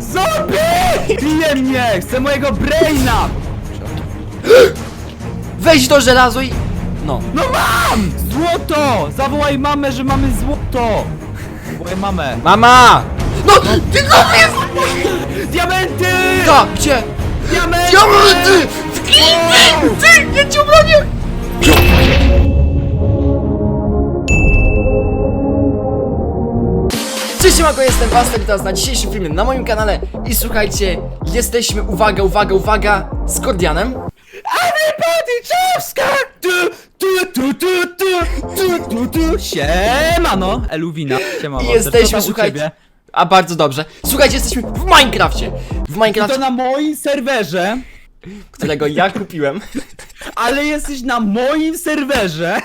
Zombie! Bije mnie! Chcę mojego braina! Weź to żelazo i... No. No mam! Złoto! Zawołaj mamę, że mamy złoto! Zawołaj mamę. Mama! No, ty no! Diamenty! Ta, gdzie? Diamenty! Diamenty! W! Ty, ja cię obronię! Cześć, siemanko, jestem Wastel, teraz na dzisiejszym filmie na moim kanale i słuchajcie, jesteśmy, uwaga, uwaga, uwaga, z Kordianem Everybody Czewska! Tu, tu, tu, tu, tu, tu, tu, tu. Siemano, Eluwina. Siema, i jesteśmy, słuchajcie, a bardzo dobrze, słuchajcie, jesteśmy w Minecrafcie, w To Minecrafcie, na moim serwerze, którego ja kupiłem ale jesteś na moim serwerze.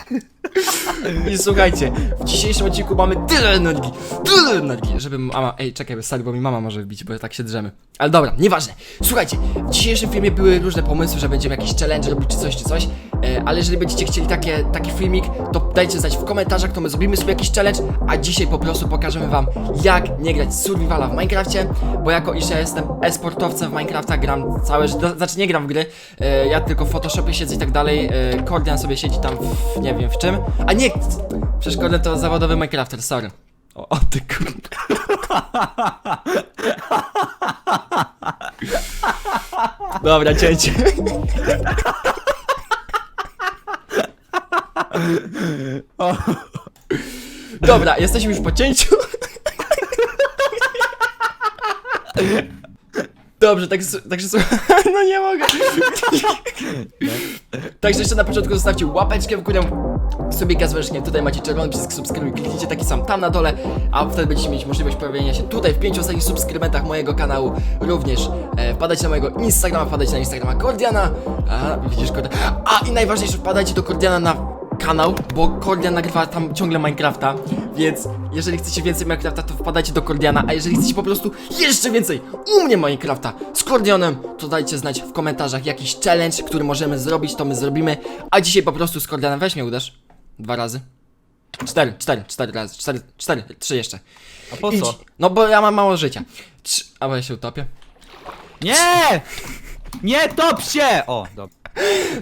I słuchajcie, w dzisiejszym odcinku mamy tyle energii, tyle energii, żeby mama... Ej, czekaj, stary, bo mi mama może wbić, bo tak się drzemy. Ale dobra, nieważne. Słuchajcie, w dzisiejszym filmie były różne pomysły, że będziemy jakiś challenge robić czy coś, czy coś, e, ale jeżeli będziecie chcieli takie, taki filmik, to dajcie znać w komentarzach, to my zrobimy sobie jakiś challenge, a dzisiaj po prostu pokażemy wam, jak nie grać survivala w Minecrafcie, bo jako iż ja jestem e-sportowcem w Minecrafta, gram całe życie, znaczy nie gram w gry, e, ja tylko w Photoshopie siedzę i tak dalej, e, Kordian sobie siedzi tam w, nie wiem w czym, a nie, Kordian to zawodowy Minecrafter, sorry. O, o ty kurde. Dobra, cięcie. Dobra, jesteśmy już po cięciu. Dobrze, tak, także słuchaj, no nie mogę. Także jeszcze na początku zostawcie łapeczkę w górę, sobie gazweszkiem, tutaj macie czerwony przycisk subskrybuj, kliknijcie taki sam tam na dole, a wtedy będziecie mieć możliwość pojawienia się tutaj w pięciu ostatnich subskrybentach mojego kanału. Również e, wpadajcie na mojego Instagrama, wpadajcie na Instagrama Kordiana, a widzisz Kordiana, a i najważniejsze wpadajcie do Kordiana na kanał, bo Kordian nagrywa tam ciągle Minecrafta, więc jeżeli chcecie więcej Minecrafta, to wpadajcie do Kordiana, a jeżeli chcecie po prostu jeszcze więcej u mnie Minecrafta z Kordianem, to dajcie znać w komentarzach jakiś challenge, który możemy zrobić, to my zrobimy, a dzisiaj po prostu z Kordianem weź mnie uderz. Dwa razy. Cztery, cztery, cztery razy, cztery, cztery, trzy jeszcze. A po co? No bo ja mam mało życia. Trzy, a bo ja się utopię. Nie! Nie top się! O, dobra.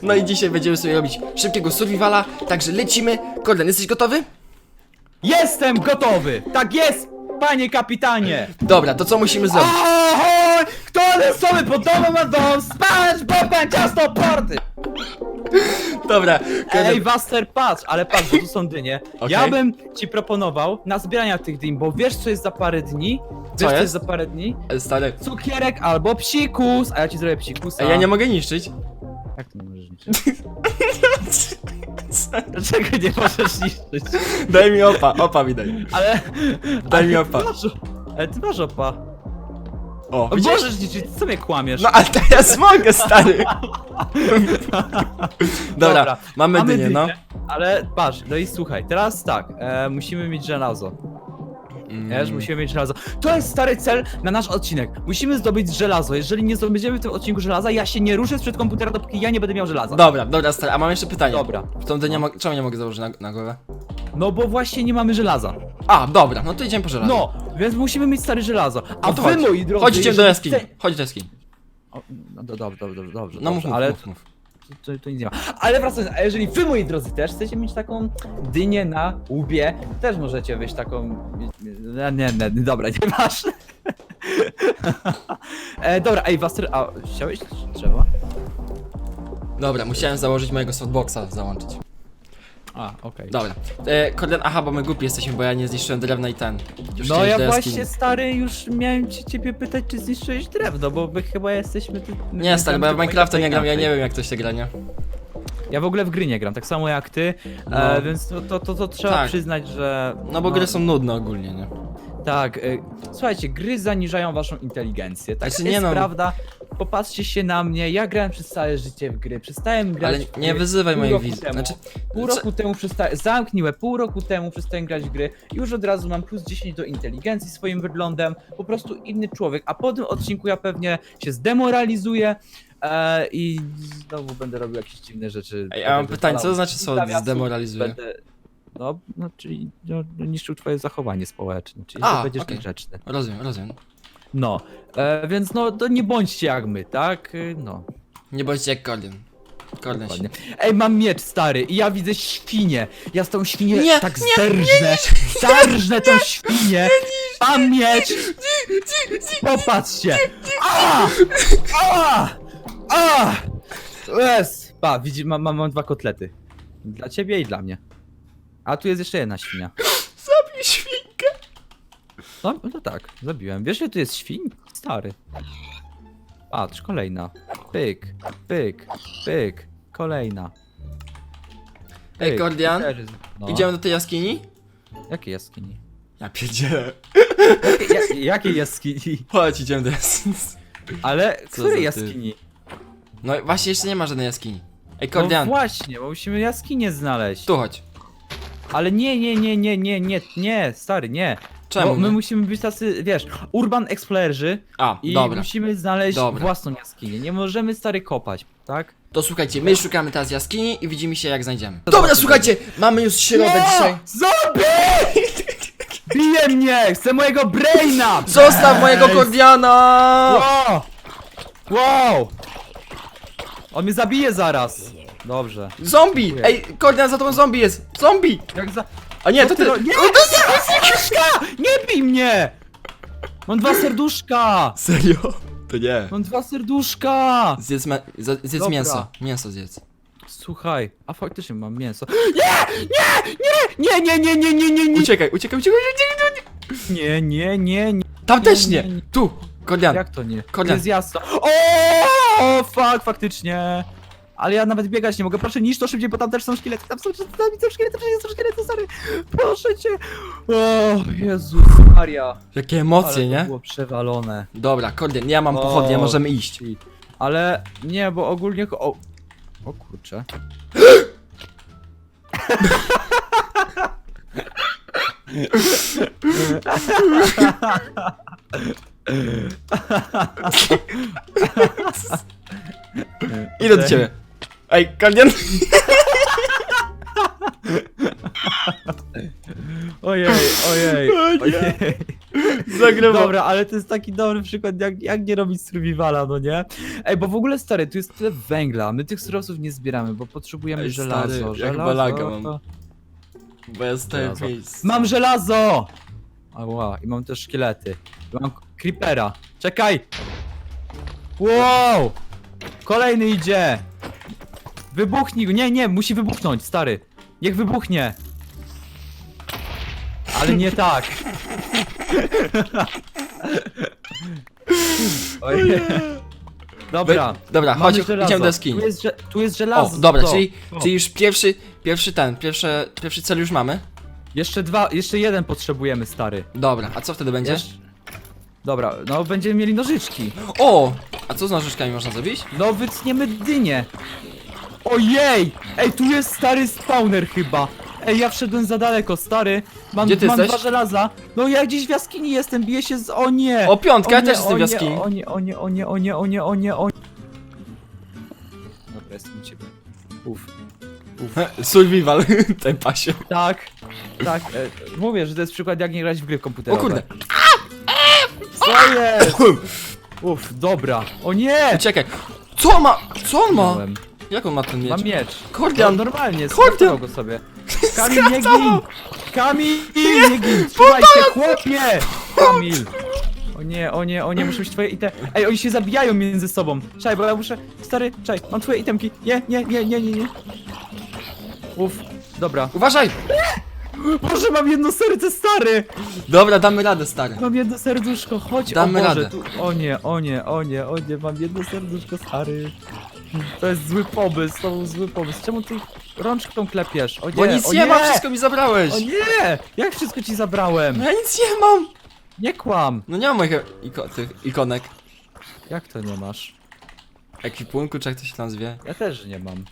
No i dzisiaj będziemy sobie robić szybkiego survivala, także lecimy. Kordian, jesteś gotowy? Jestem gotowy! Tak jest, panie kapitanie! Dobra, to co musimy zrobić? Ahoj! Kto lesowy pod domem ma dom? Spać, bo ciasto porty! Dobra, Kordian, Ej, Waster, patrz, ale patrz, bo tu są dynie. Okej. Ja bym ci proponował na zbierania tych dyń, bo wiesz co jest za parę dni? Wiesz co jest? jest za parę dni? Stary, Cukierek albo psikus, a ja ci zrobię psikusa. Ej, ja nie mogę niszczyć. Jak ty nie możesz niszczyć? Dlaczego nie możesz niszczyć? Daj mi opa, opa mi daj. Ale... Daj mi opa. ty masz- Ale ty masz opa. O, O, widzisz? możesz niszczyć, co mnie kłamiesz? No ale teraz mogę, stary. Dobra, mamy, dynię, no. Ale patrz, no i słuchaj, teraz tak, e, musimy mieć żelazo. Wiesz, Mm. musimy mieć żelazo. To jest stary cel na nasz odcinek. Musimy zdobyć żelazo. Jeżeli nie zdobędziemy w tym odcinku żelaza, ja się nie ruszę sprzed komputera, dopóki ja nie będę miał żelaza. Dobra, dobra, stary, a mam jeszcze pytanie. Dobra. W tą dynię mo- czemu nie mogę założyć na, na głowę? No bo właśnie nie mamy żelaza. A, dobra, no to idziemy po żelazo. No, więc musimy mieć stary żelazo. A No to wy, chodź. moi drodzy, Chodźcie do jeżeli jaskini, chce- chodź do jaskini. O, No do- dobrze, dobrze, dobrze, dobrze. No mów, dobrze, mów, ale mów, mów. To, to nic nie ma. Ale wracając, a jeżeli wy moi drodzy też chcecie mieć taką dynię na łbie, też możecie wyjść taką. Nie, nie, nie dobra, nie masz. e, dobra, ej, Waster, a chciałeś drzewa? Dobra, musiałem założyć mojego softboxa, załączyć. A, okej. Dobra. E, Kordian, aha, bo my głupi jesteśmy, bo ja nie zniszczyłem drewna i ten. Już No ja do jaskini. właśnie stary już miałem ci ciebie pytać, czy zniszczyłeś drewno, bo my chyba jesteśmy. Ty, Nie, stary, bo ja w Minecrafta nie gram, ja nie wiem jak to się gra, nie? Ja w ogóle w gry nie gram, tak samo jak ty, No. e, więc to, to, to, to trzeba Tak. przyznać, że. No bo gry są nudne ogólnie, nie? Tak, y, słuchajcie, gry zaniżają waszą inteligencję. Tak Znaczy, jest nie no. prawda. Popatrzcie się na mnie, ja grałem przez całe życie w gry, przestałem grać Ale w nie gry wyzywaj pół moich roku widzów. temu. Znaczy, Pół co- roku temu przestałem, zamknij pół roku temu przestałem grać w gry i już od razu mam plus 10 do inteligencji swoim wyglądem, po prostu inny człowiek, a po tym odcinku ja pewnie się zdemoralizuję e, i znowu będę robił jakieś dziwne rzeczy. Ej, a mam Będę pytanie, co to wywalał znaczy słowo nawiasów, zdemoralizuje? Będę, no, no, czyli no, niszczył twoje zachowanie społeczne, czyli A, że będziesz okej. niegrzeczny. Rozumiem, rozumiem. No, e, więc no, to nie bądźcie jak my, tak? Y, No, Nie bądźcie jak Kordian. Kordian się... Ej, mam miecz stary i ja widzę świnię. Ja z tą świnię Nie, tak nie, zerżnę, zarżnę tą świnię. Mam miecz. Popatrzcie. A! A! A! Jest. Pa, widzi, mam, mam, mam dwa kotlety. Dla ciebie i dla mnie. A tu jest jeszcze jedna świnia. Zabij świnkę! No, no tak, zabiłem. Wiesz, że tu jest świń? Stary. Patrz, kolejna. Pyk, pyk, pyk. Kolejna. Ej, Pyk, Kordian, też jest- no. Idziemy do tej jaskini? Jakie jaskini? Ja pierdzielę. Jakie, ja, jaskini? Chodź, idziemy do jaskini. Ale której za ty? jaskini? No właśnie, jeszcze nie ma żadnej jaskini. Ej, No Kordian, właśnie, bo musimy jaskinię znaleźć. tu chodź. Ale nie, nie, nie, nie, nie, nie, nie, stary, nie. Czemu? Bo my nie? musimy być tacy, wiesz, urban explorerzy A, i dobra. musimy znaleźć Dobra. własną jaskinię. Nie możemy stary kopać, tak? To słuchajcie, my szukamy teraz jaskini i widzimy się jak znajdziemy. Dobra, słuchajcie, mamy już środek dzisiaj. Zombie! Bije mnie! Chcę mojego braina! Zostaw mojego Kordiana! Wow! Wow! On mnie zabije zaraz. Dobrze. Zombie! Ej, Kordian za tobą zombie jest! Zombie! Jak za... A nie, to ty... Nie! to serduszka! Nie bij mnie! Mam dwa serduszka! Serio? To nie. Mam dwa serduszka! Zjedz, me... zjedz mięso. Mięso zjedz. Słuchaj, a faktycznie mam mięso. Nie! Nie! Nie! Nie, nie, nie, nie, nie, nie, nie! Uciekaj, uciekaj, uciekaj, uciekaj. uciekaj. Nie, nie, nie, nie. Tam też nie. nie. Tu, Kordian. Jak to nie? To Jest jasno. O, fuck, faktycznie. Ale ja nawet biegać nie mogę. Proszę niż to szybciej, bo tam też są szkielety. Tam są, tam są szkielety, wszędzie są szkielety, sorry. Proszę cię. O, Jezus Maria. Jakie Ale emocje, to nie? było przewalone. Dobra, Kordian, ja mam O, pochodnie, możemy iść. shit. Ale nie, bo ogólnie... O, o kurczę. Idę do ciebie. Ej, Kordian! Ojej, ojej, O nie. ojej. Zagrywam. Dobra, ale to jest taki dobry przykład, jak, jak nie robić survivala, no nie? Ej, bo w ogóle stary, tu jest tyle węgla, my tych surowców nie zbieramy, bo potrzebujemy Ej, żelazo. stary, jak żelazo balaga mam. to- Bo ja w Żelazo. miejscu. Mam żelazo! Ała, i mam też szkielety. I mam creepera. Czekaj! Wow! Kolejny idzie! Wybuchnij go! Nie, nie, musi wybuchnąć, stary. Niech wybuchnie! Ale nie tak. Ojej. Dobra. Dobra, mamy chodź, żelazo. idziemy do jaskini. Tu jest, że- tu jest O, żelazo. dobra, to. czyli, O. czyli już pierwszy, pierwszy ten, pierwszy, pierwszy cel już mamy. Jeszcze dwa, jeszcze jeden potrzebujemy, stary. Dobra, a co wtedy będzie? Jeszcze... Dobra, no będziemy mieli nożyczki. O! A co z nożyczkami można zrobić? No wytniemy dynię. Ojej! Ej, tu jest stary spawner chyba. Ej, ja wszedłem za daleko, stary. Mam, Gdzie ty mam jesteś? dwa żelaza. No ja gdzieś w jaskini jestem, biję się z... O nie! O, piątka, o ja nie, też jestem o w nie, jaskini. O nie, o nie, o nie, o nie, o nie, o nie, o nie. Dobra, jestem u ciebie. Uf. Survival, ten pasie. Tak, tak. E, mówię, że to jest przykład jak nie grać w gry O komputerowe. kurde, Co jest? Uf, dobra. O nie! uciekaj. Co on ma? Co on ma? Miałem. Jak on ma ten miecz? Mam miecz. Kordian. No, normalnie, Kordian. skraftował go sobie. Kamil, nie gin! Kamil, nie gin! Trzymaj się, chłopie! Kamil! O nie, o nie, o nie, muszę mieć twoje item. Ej, oni się zabijają między sobą. Czaj, bo ja muszę... Stary, czaj, mam twoje itemki. Nie, nie, nie, nie, nie, nie. Uf, dobra. Uważaj! Boże, mam jedno serce, stary! Dobra, damy radę, stary. Mam jedno serduszko, chodź, Damy o Boże, radę. tu... O nie, o nie, o nie, o nie, mam jedno serduszko, stary. To jest zły pomysł, to był zły pomysł. Czemu ty rączką klepiesz? O nie, Bo nic o nie mam, wszystko mi zabrałeś. O nie! Jak wszystko ci zabrałem? No ja nic nie mam. Nie kłam! No nie mam moich iko tych ikonek. Jak to nie masz? Ekwipunku, czy jak to się tam zwie. Ja też nie mam.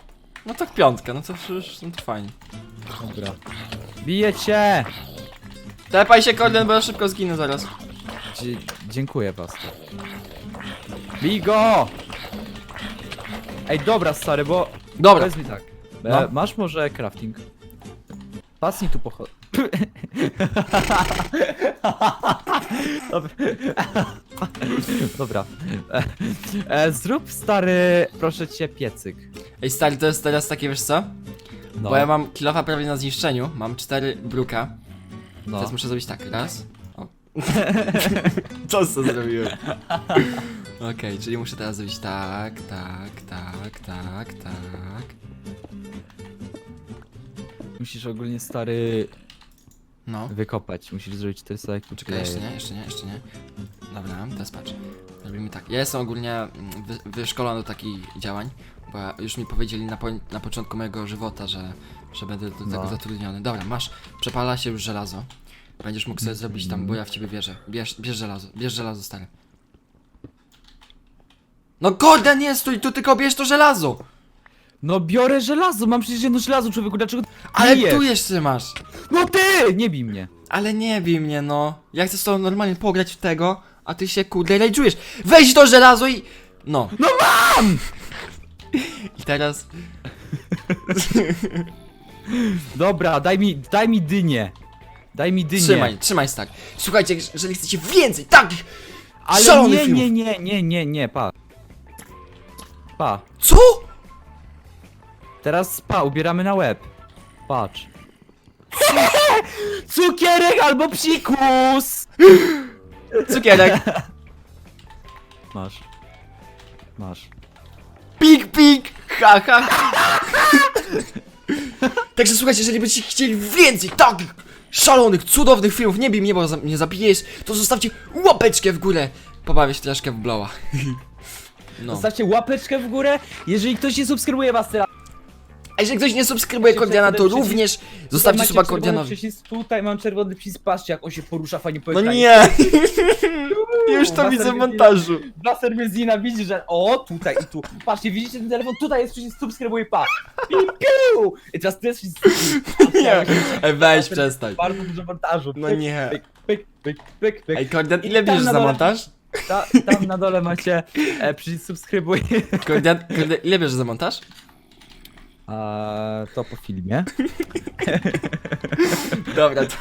No to piątka, no to przecież no to fajnie. Dobra. Biję cię! Tepaj się, Kordian, bo ja szybko zginę zaraz. Dzie dziękuję was. Bij go! Ej, dobra, stary, bo... Dobra, Powiedz mi tak. E, No. Masz może crafting? Pasnij tu pochod... Dobra. Dobra. E, e, zrób stary, proszę cię, piecyk. Ej stary, to jest teraz takie, wiesz co? No, Bo ja mam kilofa prawie na zniszczeniu, mam cztery bruka. no. Teraz muszę zrobić tak, raz. O. to co zrobiłem. Okej, czyli muszę teraz zrobić tak, tak, tak, tak, tak. Musisz ogólnie stary No. wykopać, musisz zrobić 400 jak Czekaj, jeszcze nie, jeszcze nie, jeszcze nie. Dobra, teraz patrz. Robimy tak. Ja jestem ogólnie mm, wy, wyszkolony do takich działań, bo ja- już mi powiedzieli na, po, na początku mojego żywota, że, że będę do tego No. zatrudniony. Dobra, masz, przepala się już żelazo. Będziesz mógł sobie zrobić tam, bo ja w ciebie wierzę. Bierz, bierz żelazo, bierz żelazo, stary. No kurde, nie stój, tu tylko bierz to żelazo! No biorę żelazo, mam przecież jedno żelazo, człowieku, dlaczego Ale bijesz? tu jeszcze masz! No ty! Nie bij mnie. Ale nie bij mnie, no. Ja chcę z tobą normalnie pograć w tego, a ty się kurde rage'ujesz. Weź to żelazo i... No. No mam! I teraz... Dobra, daj mi, daj mi dynię. Daj mi dynię. Trzymaj, trzymaj tak. Słuchajcie, jeżeli chcecie więcej takich Ale szalonych nie, filmów... nie, nie, nie, nie, nie, pa. Pa. Co? Teraz pa, ubieramy na łeb. Patrz. Cukierek albo psikus! Cukierek. Masz. Masz. Pik, pik. Ha, ha. Także słuchajcie, jeżeli będziecie chcieli więcej takich szalonych, cudownych filmów, nie bij mnie, bo za- mnie zabijesz, to zostawcie łapeczkę w górę. Pobawię się troszkę w bloła. No. Zostawcie łapeczkę w górę, jeżeli ktoś nie subskrybuje was teraz. A jeżeli ktoś nie subskrybuje Kordiana, to również zostawcie suba Kordianowi. przycisk, Tutaj mam czerwony przycisk, patrzcie jak on się porusza fajnie po No ekranie. nie! Już to widzę w montażu. Blaster Mezina widzi, że o, tutaj i tu. Patrzcie, widzicie ten telefon? Tutaj jest przycisk subskrybuj, pa. Piu, piu. I teraz tu jest przycisk Nie, Ej, weź przestań. Bardzo dużo montażu. No Pyk, nie. Pyk, pyk, pyk, pyk, pyk. Ej, Kordian, ile I tam bierzesz na za dole- montaż? Ta, tam na dole macie e, przycisk subskrybuj. Kordian, Kordian, ile bierzesz za montaż? A to po filmie. Dobra, to...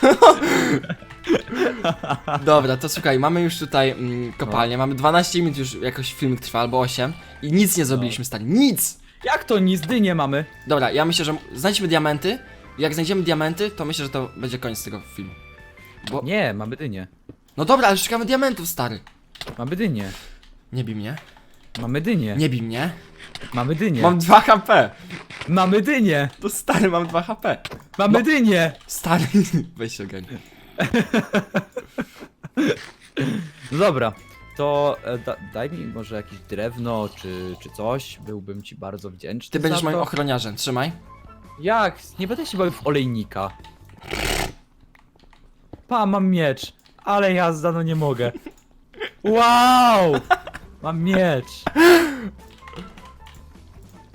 Dobra, to słuchaj, mamy już tutaj mm, kopalnię, mamy 12 minut już jakoś filmik trwa, albo 8 i nic nie zrobiliśmy, stary, nic! Jak to nic, dynie mamy? Dobra, ja myślę, że znajdźmy diamenty, jak znajdziemy diamenty, to myślę, że to będzie koniec tego filmu. Bo... Nie, mamy dynię. No dobra, ale szukamy diamentów, stary. Mamy dynię. Nie bij mnie, Mamy dynię. nie bij mnie. Mamy dynię. Mam 2 HP. Mamy dynię. To stary, mam 2 HP. Mamy No. dynię. Stary, weź się ogarnij. Dobra, to e, da, daj mi może jakieś drewno czy, czy coś. Byłbym ci bardzo wdzięczny. Ty będziesz za moim to. ochroniarzem, trzymaj. Jak? Nie będę się bawił w olejnika. Pa, mam miecz. Ale jazda, no nie mogę. Wow! Mam miecz.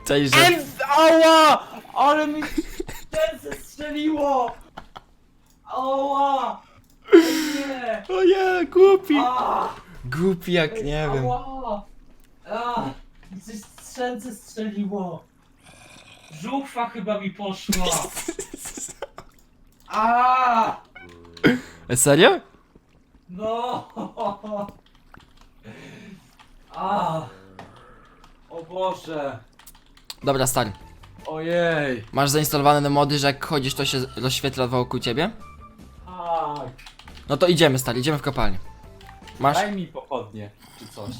Cześć, że... Ej, ała! Ale mi serce strzeliło! Ała! Nie! Oje, głupi. A! Głupi jak nie wiem. Ała! A! Coś strzelce strzeliło. Żuchwa chyba mi poszła. A! E, serio? No! A! O Boże! Dobra, stary. Ojej! Masz zainstalowane mody, że jak chodzisz, to się rozświetla wokół ciebie? Tak! No to idziemy, stary, idziemy w kopalnię. Masz? Daj mi pochodnie, czy coś.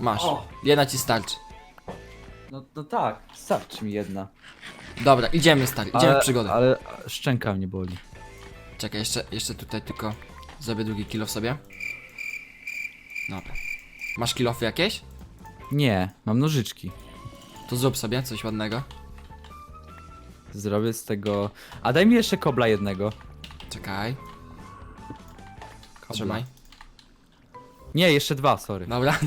Masz. O. Jedna ci starczy. No, no tak, starczy mi jedna. Dobra, idziemy, stary, idziemy w przygodę. Ale szczęka mnie boli. Czekaj, jeszcze, jeszcze tutaj tylko zrobię drugi kilo w sobie. Dobra. Masz kilofy jakieś? Nie, mam nożyczki. To zrób sobie coś ładnego. Zrobię z tego... A daj mi jeszcze kobla jednego. Czekaj, Kobla. trzymaj. Nie, jeszcze dwa, sorry. Dobra,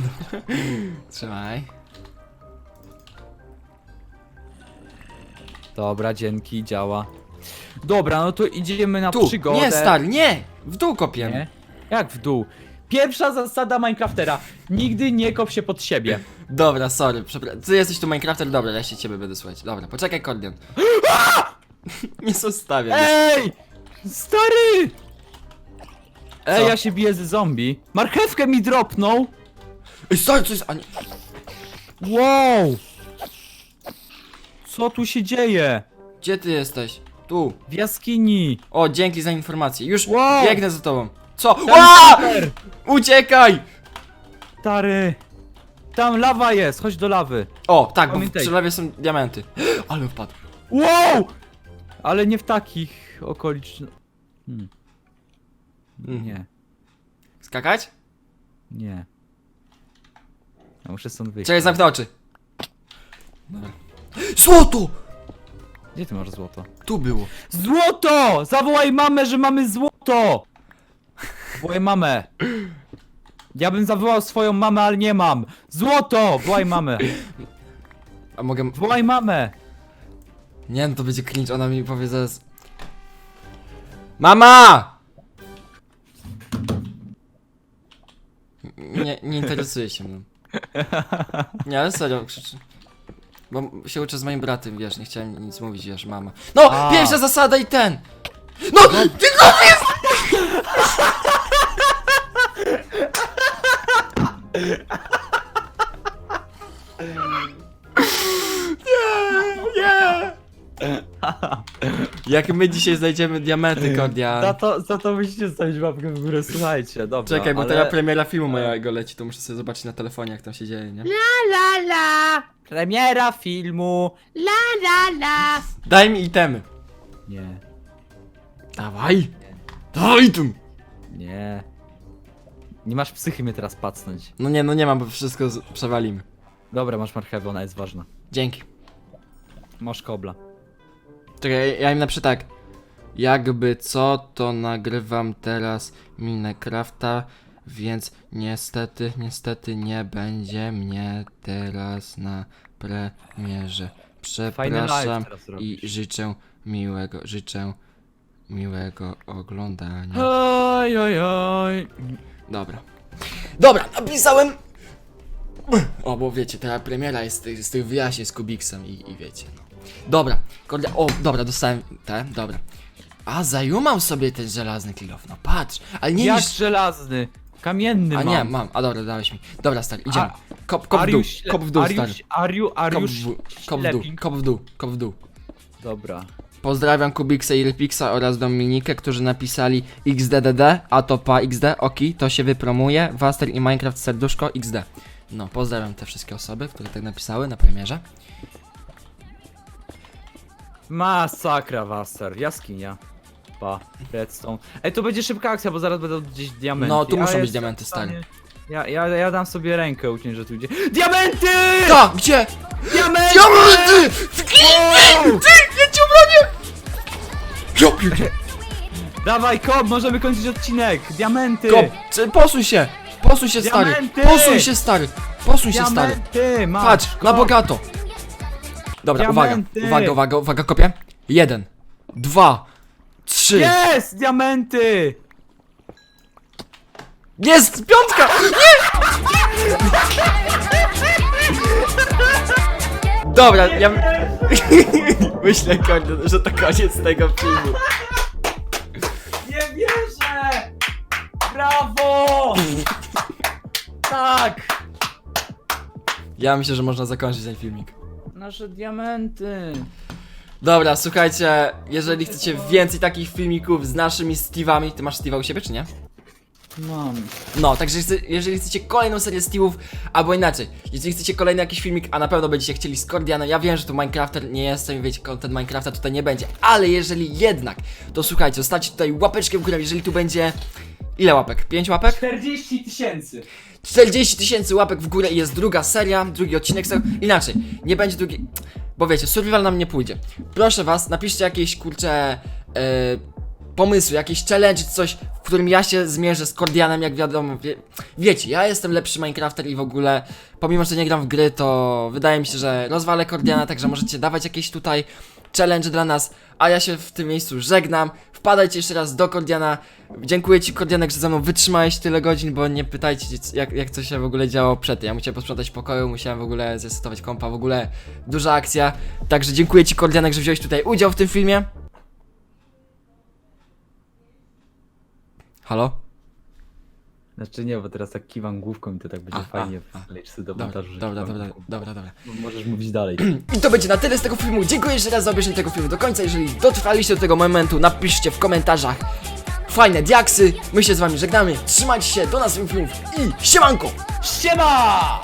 trzymaj. Dobra, dzięki, działa. Dobra, no to idziemy na Tu, przygodę. nie stary, nie! W dół kopiemy. Nie? Jak w dół? Pierwsza zasada Minecraftera. Nigdy nie kop się pod siebie. Dobra, sorry, przepraszam. Ty jesteś tu Minecrafter, dobra, ja się ciebie będę słuchać. Dobra, poczekaj, Kordian. nie zostawiam. Ej! Stary! Ej, Co? ja się biję z zombie. Marchewkę mi dropnął! Ej, stary, co jest? A nie... Wow! Co tu się dzieje? Gdzie ty jesteś? Tu. W jaskini! O, dzięki za informację. Już Wow. biegnę za tobą. Co? Tam Ła! super! Uciekaj! Stary! Tam lawa jest, chodź do lawy. O, tak, bo w Pamiętaj. przelewie są diamenty. Ale wpadł. Wow! Ale nie w takich okolicznościach. Hmm. Mhm. Nie, Skakać? nie. Ja muszę stąd wyjść. Czekaj, zamknę oczy. Dobra. Złoto! Gdzie ty masz złoto? Tu było. Złoto! Zawołaj mamę, że mamy złoto! Wołaj mamę. Ja bym zawołał swoją mamę, ale nie mam. Złoto! Wołaj mamę. A mogę... Wołaj mamę. Nie, no to będzie cringe, ona mi powie zaraz... Mama! Nie, nie interesuje się mną. Nie, ale serio, krzyczy. Bo się uczę z moim bratem, wiesz, nie chciałem nic mówić, wiesz, mama. No, A. pierwsza zasada i ten! No, ty no jest! Nie, nie! Jak my dzisiaj znajdziemy diamenty, Kordian. Za to, za to musicie zostawić łapkę w górę, słuchajcie, dobra. Czekaj, bo ale... teraz premiera filmu mojego leci, to muszę sobie zobaczyć na telefonie, jak tam się dzieje, nie? La la! Premiera filmu! La la la! Daj mi itemy. Nie, Dawaj! Dawaj tu! nie. Nie masz psychy mnie teraz pacnąć. No nie, no nie mam, bo wszystko z- przewalimy. Dobra, masz marchewę, ona jest ważna. Dzięki. Masz kobla. Czekaj, ja im napiszę tak. Jakby co, to nagrywam teraz Minecrafta, więc niestety, niestety nie będzie mnie teraz na premierze. Fajny live Przepraszam i życzę miłego, życzę miłego oglądania. Oj, oj, oj. Dobra. Dobra, napisałem! O, bo wiecie, ta premiera jest z tych, z tych wyjaśnień z Kubiksem i, i wiecie, no. Dobra, kordia... O, dobra, dostałem te, dobra. A, zajumam sobie ten żelazny kilof, no patrz, ale nie Jak niż... żelazny. Kamienny A mam. nie, mam, a dobra, dałeś mi. Dobra, stary, idziemy. A- Kop, kop w dół, kop w dół, stary. you, are Kop w dół, kop w dół, śleping? kop w dół, kop w dół. Dobra. Pozdrawiam Kubiksa i Repixa oraz Dominikę, którzy napisali XDDD, a to pa XD, oki, to się wypromuje, Waster i Minecraft serduszko XD. No, pozdrawiam te wszystkie osoby, które tak napisały na premierze. Masakra, Wasser. Jaskinia. Pa, redstone. Ej, to będzie szybka akcja, bo zaraz będą gdzieś diamenty. No, tu muszą być jestem diamenty, w stanie- stary. Ja, ja, ja dam sobie rękę uciąć, że tu idzie. Diamenty! Ta, gdzie? Diamenty! Diamenty! Wow! Dawaj, kop, możemy kończyć odcinek. Diamenty! Kop, posuń się! Posuń się, stary! Diamenty! Posuń się, stary! Posuń się, stary! Diamenty! Masz, Patrz, na kop. bogato! Dobra, Diamenty! uwaga, uwaga, uwaga, uwaga, kopię. Jeden, dwa, trzy. Jest! Diamenty! Jest! Piątka! Nie! Dobra, ja... Myślę, kurde, że to koniec tego filmu. Nie wierzę! Brawo! tak! Ja myślę, że można zakończyć ten filmik. Nasze diamenty. Dobra, słuchajcie, jeżeli chcecie więcej takich filmików z naszymi Steve'ami, ty masz Steve'a u siebie, czy nie? Mam. No, także jeżeli chcecie kolejną serię Steve'ów, albo inaczej, jeżeli chcecie kolejny jakiś filmik, a na pewno będziecie chcieli z ja wiem, że to Minecrafter nie jestem i wiecie, content Minecrafta tutaj nie będzie, ale jeżeli jednak, to słuchajcie, zostawcie tutaj łapeczkę w górę, jeżeli tu będzie... Ile łapek? 5 łapek? 40 tysięcy. 40 tysięcy łapek w górę i jest druga seria, drugi odcinek. Inaczej, nie będzie drugi. Bo wiecie, survival nam nie pójdzie. Proszę was, napiszcie jakieś kurcze e, pomysły, jakiś challenge, coś, w którym ja się zmierzę z Kordianem, jak wiadomo. Wie, wiecie, ja jestem lepszy Minecrafter i w ogóle, pomimo że nie gram w gry, to wydaje mi się, że rozwalę Kordiana, także możecie dawać jakieś tutaj challenge dla nas, a ja się w tym miejscu żegnam. Wpadajcie jeszcze raz do Kordiana. Dziękuję Ci, Kordianek, że ze mną wytrzymałeś tyle godzin, bo nie pytajcie, jak, jak to się w ogóle działo przed. Ja musiałem posprzątać pokoju, musiałem w ogóle zresetować kompa, w ogóle duża akcja. Także dziękuję Ci, Kordianek, że wziąłeś tutaj udział w tym filmie. Halo? Znaczy nie, bo teraz tak kiwam główką i to tak będzie A, fajnie a, sobie do Dobra, montażu, że dobra, kiwam dobra, główką. dobra, dobra. No, Możesz mówić dalej. I to będzie na tyle z tego filmu. Dziękuję jeszcze raz za obejrzenie tego filmu do końca. Jeżeli dotrwaliście do tego momentu, napiszcie w komentarzach fajne diaksy. My się z wami żegnamy. Trzymajcie się, do następnych filmów i siemanko! Siema!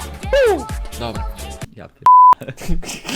Dobra. Ja pier...